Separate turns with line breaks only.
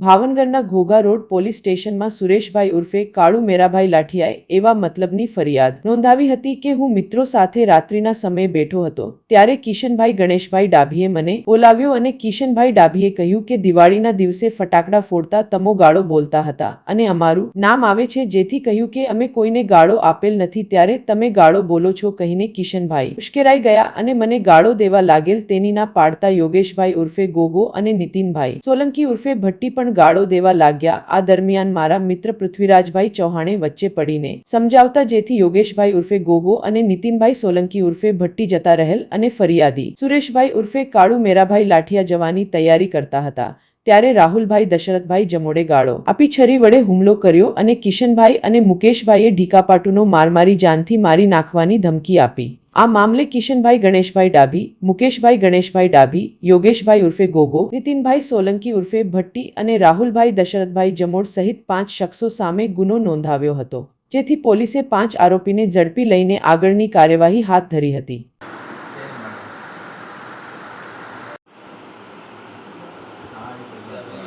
ભાવનગરના Ghogha road police સ્ટેશનમાં સુરેશભાઈ ઉર્ફે કાળુ મેરાભાઈ લાઠિયાએ એવા મતલબની ફરિયાદ નોંધાવી હતી કે હું મિત્રો સાથે રાત્રિના સમયે બેઠો હતો, ત્યારે કિશનભાઈ ગણેશભાઈ ડાભીએ મને બોલાવ્યો અને કિશનભાઈ ડાભીએ કહ્યું કે દિવાળીના દિવસે ફટાકડા ફોડતા તમો ગાળો બોલતા હતા અને અમારું નામ આવે છે જેથી કહ્યું કે અમે કોઈને ગાળો આપેલ નથી ત્યારે તમે ગાળો બોલો છો કહીને કિશનભાઈ ઉશ્કેરાઈ ગયા અને મને ગાળો દેવા લાગેલ તેની ના પાડતા યોગેશભાઈ ઉર્ફે ગોગો અને નીતિનભાઈ સોલંકી ઉર્ફે ભટ્ટી પણ ગાળો દેવા લાગ્યા. આ દરમિયાન મારા મિત્ર પૃથ્વીરાજભાઈ ચૌહાણે વચ્ચે પડીને સમજાવતા જેથી યોગેશભાઈ ઉર્ફે ગોગો અને નીતિનભાઈ સોલંકી ઉર્ફે ભટ્ટી જતા રહેલ અને ફરિયાદી. સુરેશભાઈ ઉર્ફે કાળુ મેરાભાઈ લાઠિયા જવાની તૈયારી કરતા હતા. ત્યારે રાહુલભાઈ દશરથભાઈ જમોડે ગાળો આપી છરી વડે હુમલો કર્યો અને કિશનભાઈ અને મુકેશભાઈએ ઢીકાપાટુનો માર મારી જાનથી મારી નાખવાની ધમકી આપી. આ મામલે કિશનભાઈ ગણેશભાઈ ડાભી, મુકેશભાઈ ગણેશભાઈ ડાભી, યોગેશભાઈ ઉર્ફે ગોગો, નીતિનભાઈ સોલંકી ઉર્ફે ભટ્ટી અને રાહુલભાઈ દશરથભાઈ જમોડ સહિત પાંચ શખ્સો સામે ગુનો નોંધાવ્યો હતો, જેથી પોલીસે પાંચ આરોપીને ઝડપી લઈને આગળની કાર્યવાહી હાથ ધરી હતી Yeah.